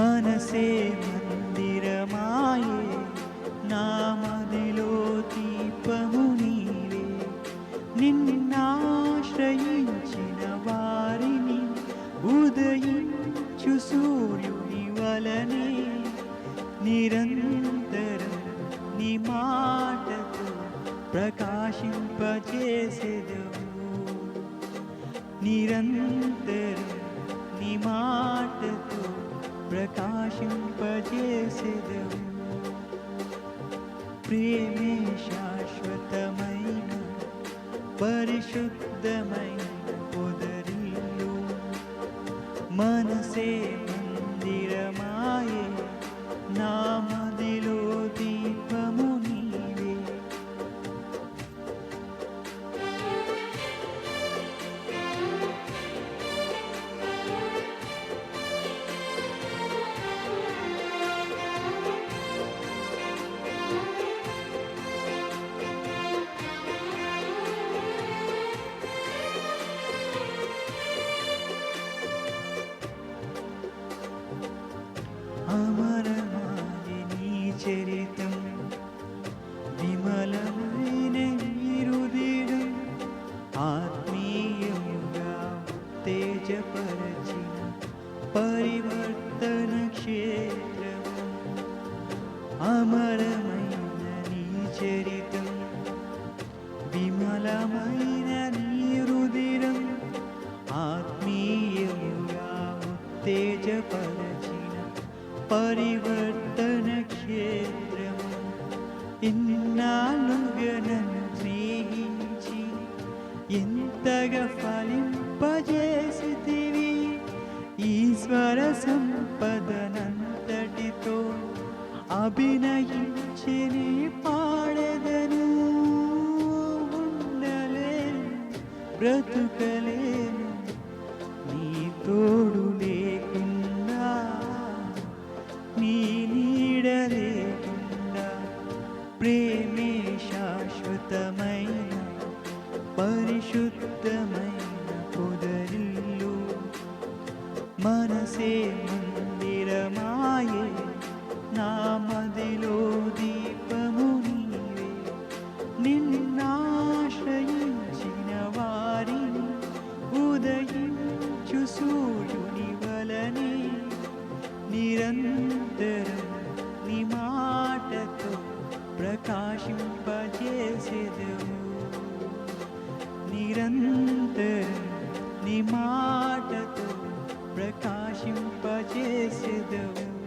మనసే మందిరమాయే నా మదిలో దీపము నీవే. నిన్నాశ్రయించిన వారిని ఉదయించు సూర్యుని వలనే. నిరంతరం నీ మాటతో ప్రకాశింపజేసేదవు నిరంతరం ప్రకాశింపజేసేదవు ప్రేమే శాశ్వతమైన పరిశుద్ధమైన పొదరిల్లు. మనసే चरितम विमलमैने इरुदिडम आत्मीयम गा పరివర్తన క్షేత్రము ఇన్నాళ్ళుగా నన్ను స్నేహించి ఎంతగా ఫలింపజేసితివి? ఈశ్వర సంపదనంతటితో అభినయించి నీ పాడెదను. ఉండలేను బ్రతుకలేను प्रेमे परिशुद्धमय कुदरि लु मनसे मन्दिरमाये नामदिलोदी నిరంతరం నీ మాటతో ప్రకాశింపజేసేదవు.